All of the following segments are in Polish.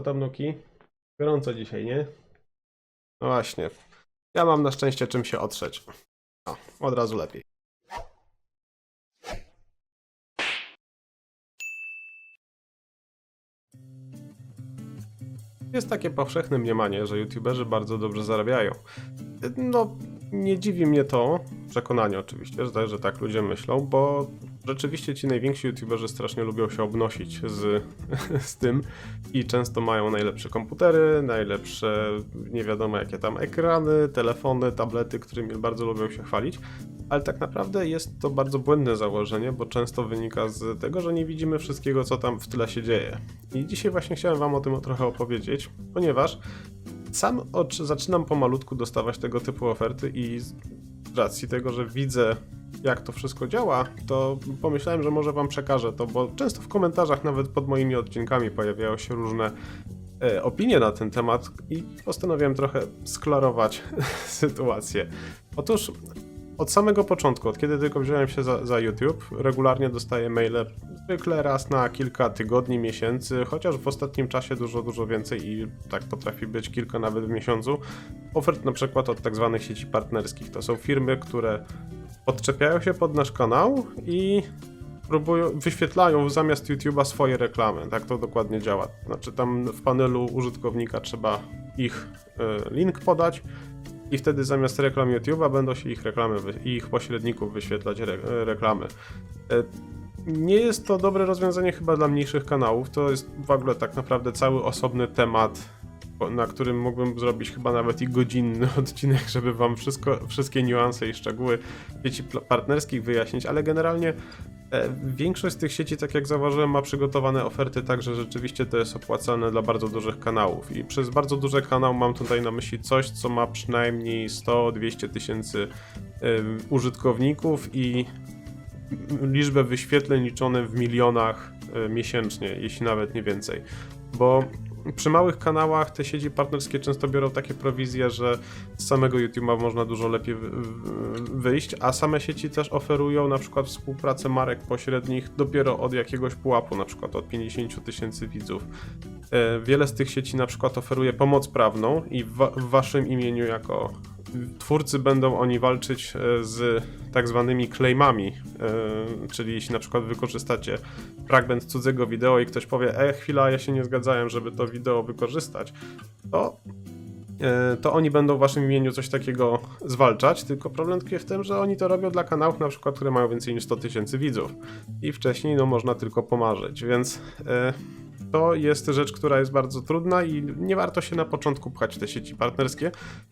Co tam, Nuki? Gorąco dzisiaj, nie? No właśnie. Ja mam na szczęście czym się otrzeć. O, od razu lepiej. Jest takie powszechne mniemanie, że youtuberzy bardzo dobrze zarabiają. No, nie dziwi mnie to, przekonanie oczywiście, że, że tak ludzie myślą, bo rzeczywiście ci najwięksi youtuberzy strasznie lubią się obnosić z, z tym i często mają najlepsze komputery, najlepsze nie wiadomo jakie tam ekrany, telefony, tablety, którymi bardzo lubią się chwalić, ale tak naprawdę jest to bardzo błędne założenie, bo często wynika z tego, że nie widzimy wszystkiego, co tam w tle się dzieje. I dzisiaj właśnie chciałem wam o tym trochę opowiedzieć, ponieważ sam od, zaczynam pomalutku dostawać tego typu oferty i z racji tego, że widzę jak to wszystko działa, to pomyślałem, że może wam przekażę to, bo często w komentarzach nawet pod moimi odcinkami pojawiają się różne e, opinie na ten temat i postanowiłem trochę sklarować sytuację. Otóż od samego początku, od kiedy tylko wziąłem się za, za YouTube, regularnie dostaję maile zwykle raz na kilka tygodni, miesięcy, chociaż w ostatnim czasie dużo, dużo więcej i tak potrafi być kilka nawet w miesiącu. Ofert na przykład od tak zwanych sieci partnerskich. To są firmy, które podczepiają się pod nasz kanał i próbują, wyświetlają zamiast YouTube'a swoje reklamy. Tak to dokładnie działa. Znaczy tam w panelu użytkownika trzeba ich y, link podać i wtedy zamiast reklam YouTube'a będą się ich reklamy ich pośredników wyświetlać re, reklamy. E, Nie jest to dobre rozwiązanie chyba dla mniejszych kanałów. To jest w ogóle tak naprawdę cały osobny temat, na którym mógłbym zrobić chyba nawet i godzinny odcinek, żeby wam wszystko, wszystkie niuanse i szczegóły sieci partnerskich wyjaśnić, ale generalnie e, większość z tych sieci, tak jak zauważyłem, ma przygotowane oferty tak, że rzeczywiście to jest opłacalne dla bardzo dużych kanałów. I przez bardzo duży kanał mam tutaj na myśli coś, co ma przynajmniej 100-200 tysięcy em, użytkowników i liczbę wyświetleń liczone w milionach e, miesięcznie, jeśli nawet nie więcej. Bo przy małych kanałach te sieci partnerskie często biorą takie prowizje, że z samego YouTube'a można dużo lepiej wy- wy- wyjść, a same sieci też oferują na przykład współpracę marek pośrednich dopiero od jakiegoś pułapu, na przykład od 50 tysięcy widzów. E, Wiele z tych sieci na przykład oferuje pomoc prawną i w waszym imieniu jako twórcy będą oni walczyć e, z tak zwanymi claimami, e, czyli jeśli na przykład wykorzystacie fragment cudzego wideo i ktoś powie, e chwila, ja się nie zgadzałem, żeby to wideo wykorzystać, to e, to oni będą w waszym imieniu coś takiego zwalczać, tylko problem tkwi w tym, że oni to robią dla kanałów na przykład, które mają więcej niż 100 tysięcy widzów. I wcześniej no można tylko pomarzyć, więc to jest rzecz, która jest bardzo trudna i nie warto się na początku pchać w te sieci partnerskie.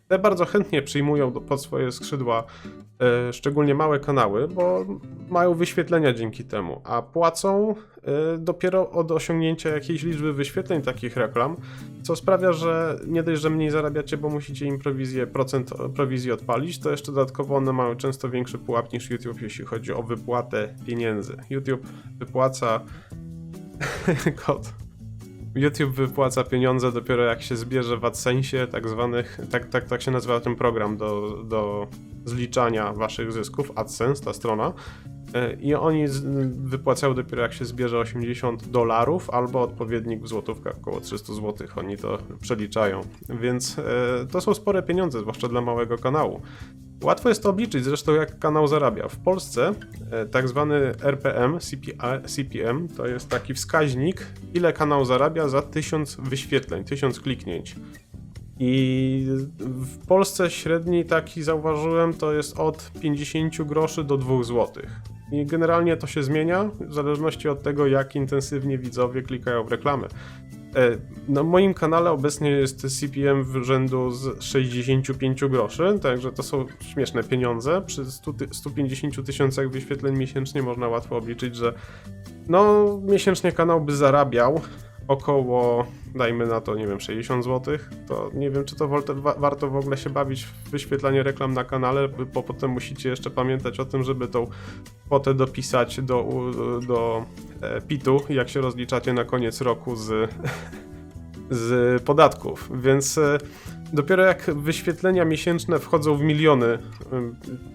Te bardzo chętnie przyjmują pod swoje skrzydła e, szczególnie małe kanały, bo mają wyświetlenia dzięki temu, a płacą e, dopiero od osiągnięcia jakiejś liczby wyświetleń takich reklam, co sprawia, że nie dość, że mniej zarabiacie, bo musicie im prowizję, procent prowizji odpalić, to jeszcze dodatkowo one mają często większy pułap niż YouTube, jeśli chodzi o wypłatę pieniędzy. YouTube wypłaca kod. YouTube wypłaca pieniądze dopiero jak się zbierze w AdSensie, tak zwanych, tak, tak, tak się nazywa ten program do, do zliczania waszych zysków, AdSense, ta strona. E, I oni wypłacają dopiero jak się zbierze 80 dolarów, albo odpowiednik w złotówkach, około 300 zł, oni to przeliczają. Więc e, to są spore pieniądze, zwłaszcza dla małego kanału. Łatwo jest to obliczyć, zresztą jak kanał zarabia. W Polsce e, tak zwany RPM, CPM, to jest taki wskaźnik, ile kanał zarabia za 1000 wyświetleń, 1000 kliknięć. I w Polsce średni taki zauważyłem to jest od 50 groszy do 2 zł. I generalnie to się zmienia w zależności od tego, jak intensywnie widzowie klikają w reklamy. E, Na moim kanale obecnie jest CPM w rzędu z 65 groszy, także to są śmieszne pieniądze. Przy 100 ty- 150 tysiącach wyświetleń miesięcznie można łatwo obliczyć, że no miesięcznie kanał by zarabiał około, dajmy na to, nie wiem, 60 zł, to nie wiem, czy to warto w ogóle się bawić w wyświetlanie reklam na kanale, bo potem musicie jeszcze pamiętać o tym, żeby tą kwotę dopisać do, do e, PIT-u, jak się rozliczacie na koniec roku z, z podatków, więc e, dopiero jak wyświetlenia miesięczne wchodzą w miliony,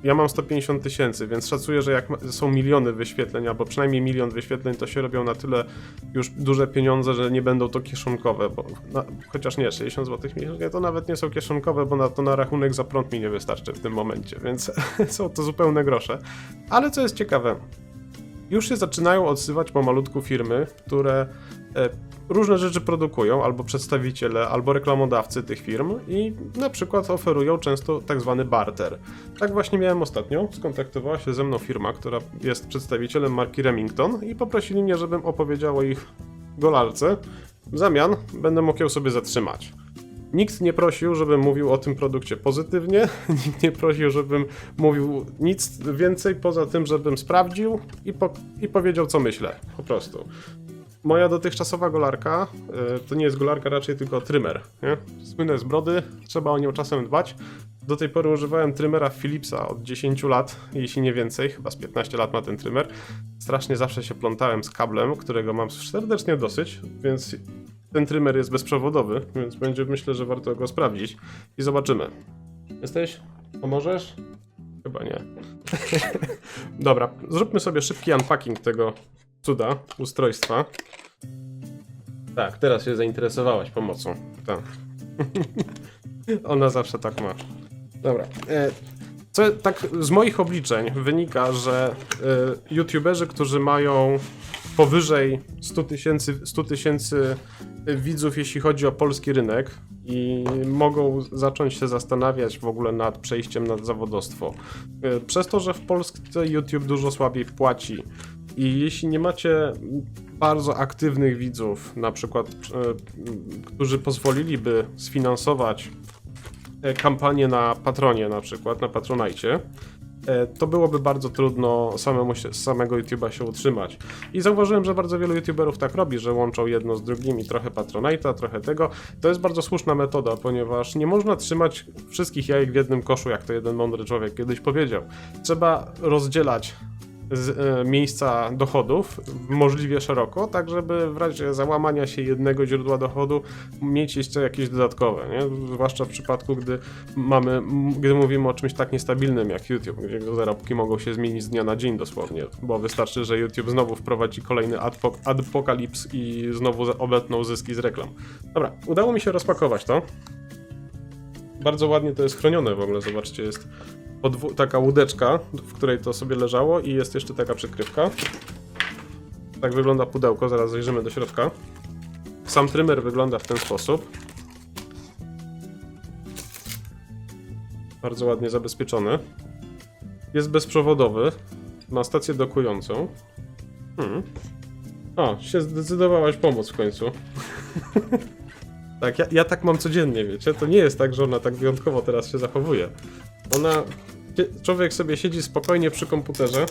ja mam 150 tysięcy, więc szacuję, że jak są miliony wyświetleń, albo przynajmniej milion wyświetleń, to się robią na tyle już duże pieniądze, że nie będą to kieszonkowe, bo na, chociaż nie, 60 zł miesięcznie to nawet nie są kieszonkowe, bo na to na rachunek za prąd mi nie wystarczy w tym momencie, więc są to zupełne grosze. Ale co jest ciekawe, już się zaczynają odsywać pomalutku firmy, które e, różne rzeczy produkują, albo przedstawiciele, albo reklamodawcy tych firm i na przykład oferują często tak zwany barter. Tak właśnie miałem ostatnio. Skontaktowała się ze mną firma, która jest przedstawicielem marki Remington i poprosili mnie, żebym opowiedział o ich golarce. W zamian będę mógł ją sobie zatrzymać. Nikt nie prosił, żebym mówił o tym produkcie pozytywnie, nikt nie prosił, żebym mówił nic więcej poza tym, żebym sprawdził i, po, i powiedział, co myślę. Po prostu. Moja dotychczasowa golarka y, to nie jest golarka, raczej tylko trymer. Nie? Słynę z brody, trzeba o nią czasem dbać. Do tej pory używałem trymera Philipsa od 10 lat, jeśli nie więcej, chyba z 15 lat ma ten trymer. Strasznie zawsze się plątałem z kablem, którego mam serdecznie dosyć, więc ten trymer jest bezprzewodowy, więc będzie myślę, że warto go sprawdzić i zobaczymy. Jesteś? Pomożesz? Chyba nie. Dobra, zróbmy sobie szybki unpacking tego cuda, ustrojstwa. Tak, teraz się zainteresowałaś pomocą. Tak. Ona zawsze tak ma. Dobra. E, co tak z moich obliczeń wynika, że e, youtuberzy, którzy mają powyżej 100 tysięcy 100 tysięcy widzów, jeśli chodzi o polski rynek i mogą zacząć się zastanawiać w ogóle nad przejściem na zawodostwo. E, Przez to, że w Polsce YouTube dużo słabiej płaci i jeśli nie macie bardzo aktywnych widzów, na przykład, e, którzy pozwoliliby sfinansować e, kampanię na Patronie na przykład, na Patronajcie, to byłoby bardzo trudno samemu się, samego YouTube'a się utrzymać. I zauważyłem, że bardzo wielu YouTuberów tak robi, że łączą jedno z drugim i trochę Patronite'a, trochę tego. To jest bardzo słuszna metoda, ponieważ nie można trzymać wszystkich jajek w jednym koszu, jak to jeden mądry człowiek kiedyś powiedział. Trzeba rozdzielać z, e, miejsca dochodów możliwie szeroko, tak żeby w razie załamania się jednego źródła dochodu mieć jeszcze jakieś dodatkowe, nie? Zwłaszcza w przypadku, gdy mamy, gdy mówimy o czymś tak niestabilnym jak YouTube, gdzie zarobki mogą się zmienić z dnia na dzień dosłownie, bo wystarczy, że YouTube znowu wprowadzi kolejny adpo- adpokalips i znowu obetną zyski z reklam. Dobra, udało mi się rozpakować to. Bardzo ładnie to jest chronione w ogóle, zobaczcie, jest taka łódeczka, w której to sobie leżało i jest jeszcze taka przykrywka. Tak wygląda pudełko, zaraz zajrzymy do środka. Sam trymer wygląda w ten sposób. Bardzo ładnie zabezpieczony. Jest bezprzewodowy. Ma stację dokującą. Hmm. O, się zdecydowałaś pomóc w końcu. tak, ja, ja tak mam codziennie, wiecie? To nie jest tak, że ona tak wyjątkowo teraz się zachowuje. Ona. Człowiek sobie siedzi spokojnie przy komputerze,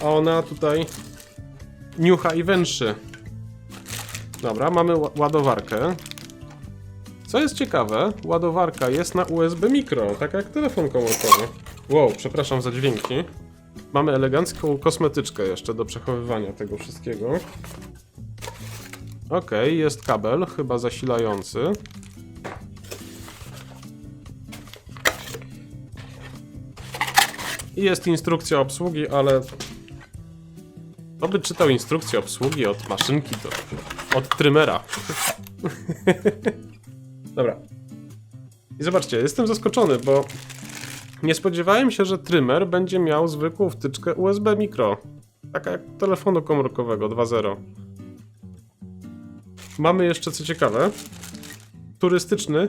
a ona tutaj niucha i węszy. Dobra, mamy ła- ładowarkę. Co jest ciekawe, ładowarka jest na USB mikro, tak jak telefon komórkowy. Wow, przepraszam za dźwięki. Mamy elegancką kosmetyczkę jeszcze do przechowywania tego wszystkiego. Okej, jest kabel, chyba zasilający. I jest instrukcja obsługi, ale... Kto by czytał instrukcję obsługi od maszynki do... od trymera? Dobra. I zobaczcie, jestem zaskoczony, bo nie spodziewałem się, że trymer będzie miał zwykłą wtyczkę USB mikro. Taka jak telefonu komórkowego 2.0. Mamy jeszcze co ciekawe. Turystyczny.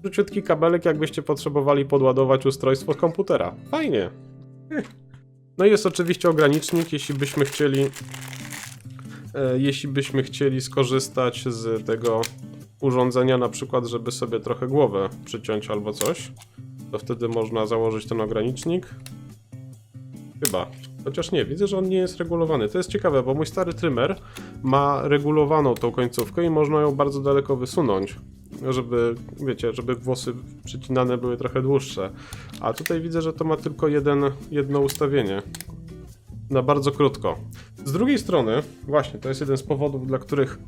Króciutki kabelek, jakbyście potrzebowali podładować ustrojstwo komputera. Fajnie. No i jest oczywiście ogranicznik, jeśli byśmy chcieli e, jeśli byśmy chcieli skorzystać z tego urządzenia, na przykład, żeby sobie trochę głowę przyciąć albo coś, to wtedy można założyć ten ogranicznik. Chyba. Chociaż nie, widzę, że on nie jest regulowany. To jest ciekawe, bo mój stary trymer ma regulowaną tą końcówkę i można ją bardzo daleko wysunąć, żeby, wiecie, żeby włosy przycinane były trochę dłuższe. A tutaj widzę, że to ma tylko jeden, jedno ustawienie. Na bardzo krótko. Z drugiej strony, właśnie, to jest jeden z powodów, dla których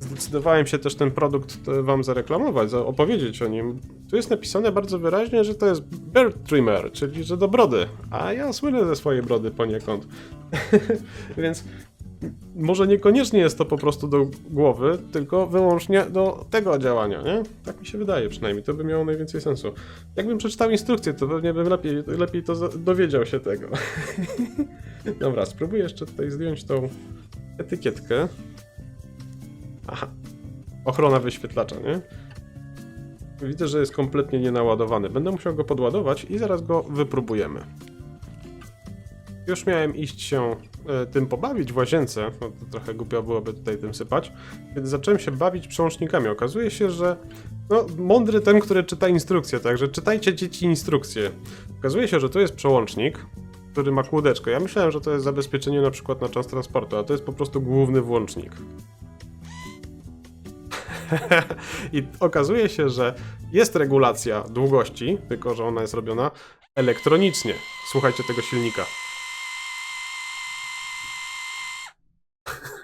zdecydowałem się też ten produkt e, wam zareklamować, za- opowiedzieć o nim. Tu jest napisane bardzo wyraźnie, że to jest beard trimmer, czyli że do brody. A ja słynę ze swojej brody poniekąd. Więc może niekoniecznie jest to po prostu do głowy, tylko wyłącznie do tego działania, nie? Tak mi się wydaje przynajmniej, to by miało najwięcej sensu. Jakbym przeczytał instrukcję, to pewnie bym lepiej, lepiej to dowiedział się tego. Dobra, spróbuję jeszcze tutaj zdjąć tą etykietkę. Aha, ochrona wyświetlacza, nie? Widzę, że jest kompletnie nienaładowany. Będę musiał go podładować i zaraz go wypróbujemy. Już miałem iść się e, tym pobawić w łazience, no to trochę głupio byłoby tutaj tym sypać, więc zacząłem się bawić przełącznikami. Okazuje się, że no, mądry ten, który czyta instrukcje, także czytajcie dzieci instrukcje. Okazuje się, że to jest przełącznik, który ma kłódeczkę. Ja myślałem, że to jest zabezpieczenie na przykład na czas transportu, a to jest po prostu główny włącznik. I okazuje się, że jest regulacja długości, tylko że ona jest robiona elektronicznie. Słuchajcie tego silnika.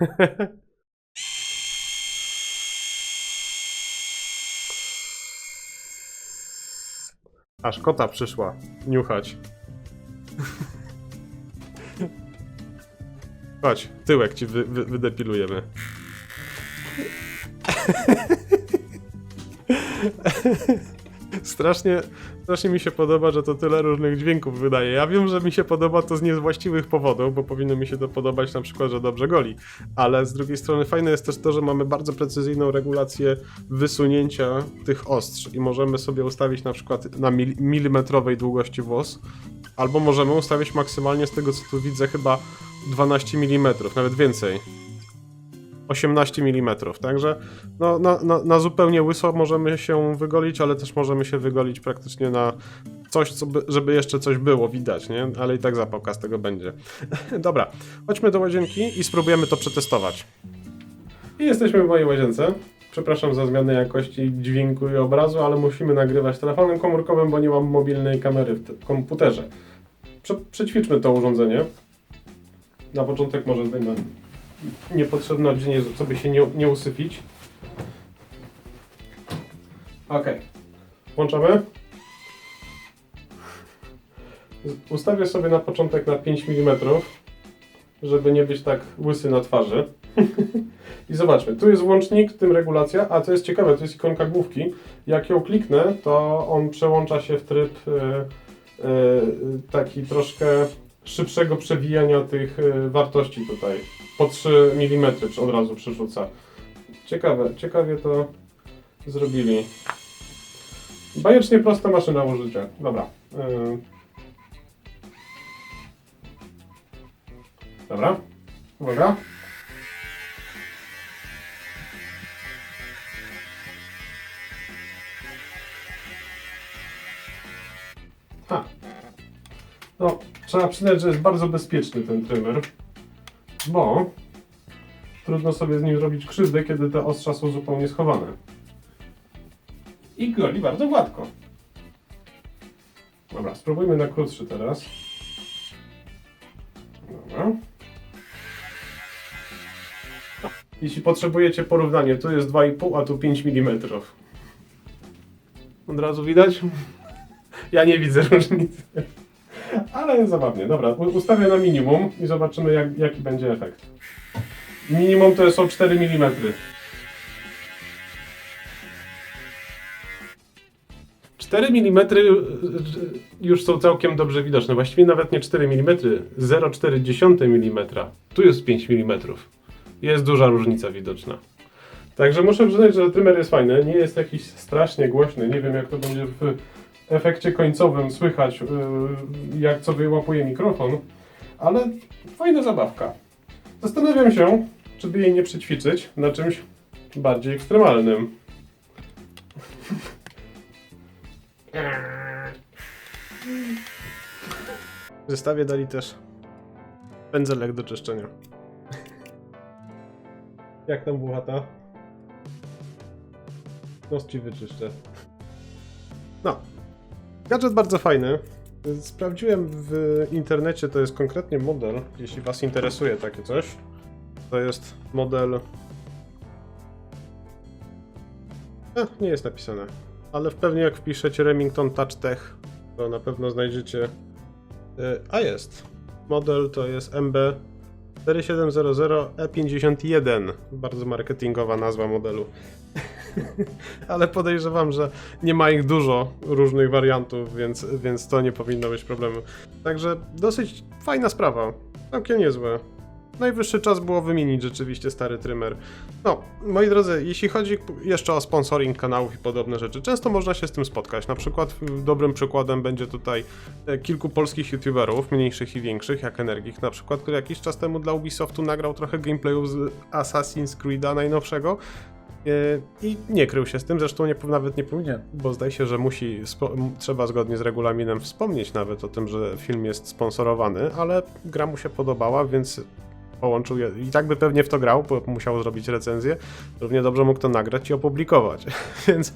Aż kota przyszła niuchać. Chodź, tyłek ci wy, wy, wydepilujemy. Strasznie, strasznie mi się podoba, że to tyle różnych dźwięków wydaje. Ja wiem, że mi się podoba to z niewłaściwych powodów, bo powinno mi się to podobać na przykład, że dobrze goli. Ale z drugiej strony fajne jest też to, że mamy bardzo precyzyjną regulację wysunięcia tych ostrz i możemy sobie ustawić na przykład na mil milimetrowej długości włos, albo możemy ustawić maksymalnie z tego co tu widzę chyba 12 mm, nawet więcej. 18 mm, także no, na, na, na zupełnie łyso możemy się wygolić, ale też możemy się wygolić praktycznie na coś, co by, żeby jeszcze coś było widać, nie? Ale i tak zapałka z tego będzie. Dobra, chodźmy do łazienki i spróbujemy to przetestować. I jesteśmy w mojej łazience. Przepraszam za zmianę jakości dźwięku i obrazu, ale musimy nagrywać telefonem komórkowym, bo nie mam mobilnej kamery w te- komputerze. Prze przećwiczmy to urządzenie. Na początek może zdejmę niepotrzebne oddzielenie, co by się nie, nie usypić. Ok. Włączamy. Ustawię sobie na początek na 5 mm, żeby nie być tak łysy na twarzy. I zobaczmy, tu jest włącznik, w tym regulacja, a co jest ciekawe, to jest ikonka główki. Jak ją kliknę, to on przełącza się w tryb e, e, taki troszkę szybszego przewijania tych e, wartości tutaj. Po 3 mm od razu przerzuca. Ciekawe, ciekawie to zrobili. Bajecznie prosta maszyna użycia. Dobra. e, Dobra. Uwaga. Ha. No, trzeba przyznać, że jest bardzo bezpieczny ten trymer, bo trudno sobie z nim zrobić krzywdę, kiedy te ostrza są zupełnie schowane. I goli bardzo gładko. Dobra, spróbujmy na krótszy teraz. Dobra. Jeśli potrzebujecie porównanie, tu jest 2,5, a tu 5 mm. Od razu widać? Ja nie widzę różnicy. Ale zabawnie. Dobra, ustawię na minimum i zobaczymy jak, jaki będzie efekt. Minimum to są 4 mm. Cztery mm już są całkiem dobrze widoczne. Właściwie nawet nie 4 mm, 0,4 mm. Tu jest 5 mm. Jest duża różnica widoczna. Także muszę przyznać, że trymer jest fajny. Nie jest jakiś strasznie głośny. Nie wiem, jak to będzie w efekcie końcowym słychać, yy, jak co wyłapuje mikrofon, ale fajna zabawka. Zastanawiam się, czy by jej nie przećwiczyć na czymś bardziej ekstremalnym. W zestawie dali też pędzelek do czyszczenia. Jak tam buchata? Nos ci wyczyszczę. No. Gadżet bardzo fajny. Sprawdziłem w internecie, to jest konkretnie model, jeśli Was interesuje takie coś. To jest model E, nie jest napisane. Ale pewnie jak wpiszecie Remington Touch Tech, to na pewno znajdziecie. E, A jest. Model to jest MB 4700E51. Bardzo marketingowa nazwa modelu. Ale podejrzewam, że nie ma ich dużo różnych wariantów, więc, więc to nie powinno być problemu. Także dosyć fajna sprawa. Całkiem niezłe. Najwyższy czas było wymienić rzeczywiście stary trymer. No, moi drodzy, jeśli chodzi jeszcze o sponsoring kanałów i podobne rzeczy, często można się z tym spotkać. Na przykład y, dobrym przykładem będzie tutaj e, kilku polskich youtuberów, mniejszych i większych, jak Energik na przykład, który jakiś czas temu dla Ubisoftu nagrał trochę gameplayów z Assassin's Creed'a najnowszego. E, I nie krył się z tym, zresztą nie, nawet nie powinien, bo zdaje się, że musi, trzeba zgodnie z regulaminem wspomnieć nawet o tym, że film jest sponsorowany, ale gra mu się podobała, więc połączył je. I tak by pewnie w to grał, bo musiał zrobić recenzję. Równie dobrze mógł to nagrać i opublikować. Więc.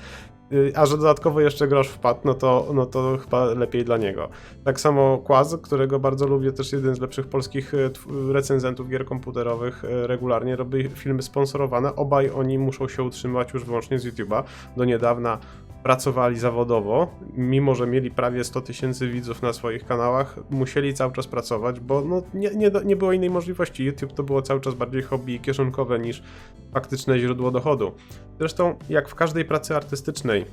Y, A że dodatkowo jeszcze grosz wpadł, no to, no to chyba lepiej dla niego. Tak samo Quaz, którego bardzo lubię, też jeden z lepszych polskich y, recenzentów gier komputerowych, y, regularnie robi filmy sponsorowane. Obaj oni muszą się utrzymywać już wyłącznie z YouTube'a. Do niedawna pracowali zawodowo, mimo że mieli prawie 100 tysięcy widzów na swoich kanałach, musieli cały czas pracować, bo no, nie, nie, nie było innej możliwości. YouTube to było cały czas bardziej hobby kieszonkowe niż faktyczne źródło dochodu. Zresztą, jak w każdej pracy artystycznej,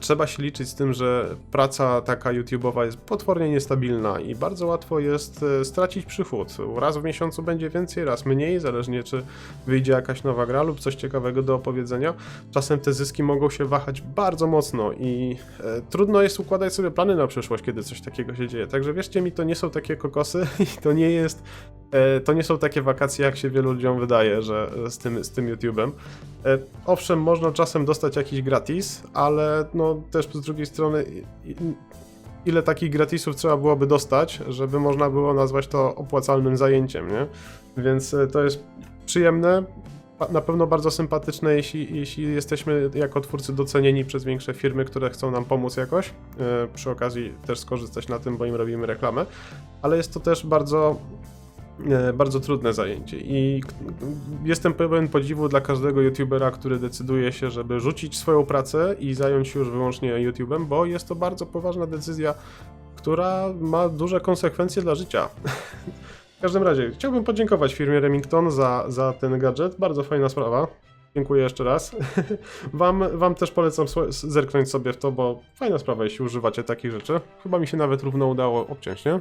trzeba się liczyć z tym, że praca taka YouTube'owa jest potwornie niestabilna i bardzo łatwo jest e, stracić przychód. Raz w miesiącu będzie więcej, raz mniej, zależnie czy wyjdzie jakaś nowa gra lub coś ciekawego do opowiedzenia. Czasem te zyski mogą się wahać bardzo mocno i e, trudno jest układać sobie plany na przyszłość, kiedy coś takiego się dzieje. Także wierzcie mi, to nie są takie kokosy i to nie jest, e, to nie są takie wakacje, jak się wielu ludziom wydaje, że e, z tym, z tym YouTube'em. E, owszem, można czasem dostać jakiś gratis, ale no też z drugiej strony ile takich gratisów trzeba byłoby dostać, żeby można było nazwać to opłacalnym zajęciem, nie? Więc e, to jest przyjemne, na pewno bardzo sympatyczne, jeśli, jeśli jesteśmy jako twórcy docenieni przez większe firmy, które chcą nam pomóc jakoś. E, Przy okazji też skorzystać na tym, bo im robimy reklamę, ale jest to też bardzo e, bardzo trudne zajęcie i jestem pełen podziwu dla każdego youtubera, który decyduje się, żeby rzucić swoją pracę i zająć się już wyłącznie YouTube'em, bo jest to bardzo poważna decyzja, która ma duże konsekwencje dla życia. W każdym razie, chciałbym podziękować firmie Remington za, za ten gadżet. Bardzo fajna sprawa. Dziękuję jeszcze raz. Wam, wam też polecam zerknąć sobie w to, bo fajna sprawa, jeśli używacie takich rzeczy. Chyba mi się nawet równo udało obciąć, nie?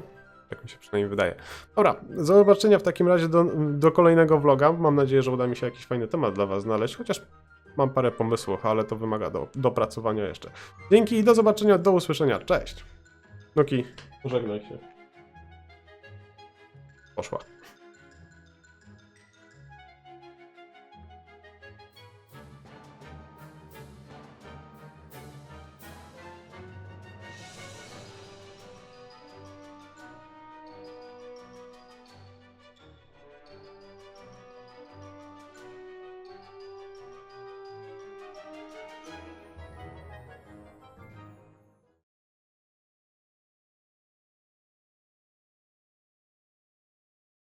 Tak mi się przynajmniej wydaje. Dobra, do zobaczenia w takim razie do, do kolejnego vloga. Mam nadzieję, że uda mi się jakiś fajny temat dla Was znaleźć, chociaż mam parę pomysłów, ale to wymaga do, dopracowania jeszcze. Dzięki i do zobaczenia, do usłyszenia. Cześć! Noki, pożegnaj się. Poszła.